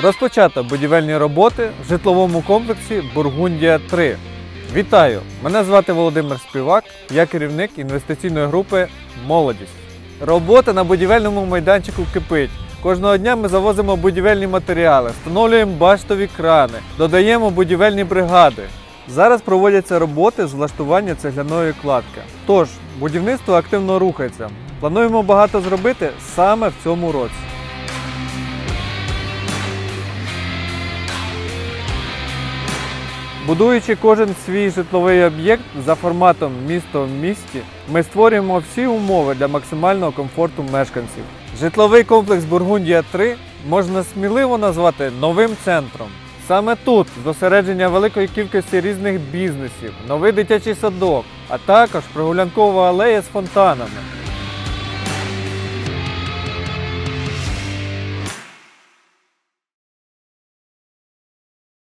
Розпочато будівельні роботи в житловому комплексі Бургундія 3. Вітаю! Мене звати Володимир Співак, я керівник інвестиційної групи Молодість. Робота на будівельному майданчику кипить. Кожного дня ми завозимо будівельні матеріали, встановлюємо баштові крани, додаємо будівельні бригади. Зараз проводяться роботи з влаштування цегляної кладки. Тож, будівництво активно рухається. Плануємо багато зробити саме в цьому році. Будуючи кожен свій житловий об'єкт за форматом місто в місті, ми створюємо всі умови для максимального комфорту мешканців. Житловий комплекс Бургундія 3 можна сміливо назвати новим центром. Саме тут зосередження великої кількості різних бізнесів, новий дитячий садок, а також прогулянкова алея з фонтанами.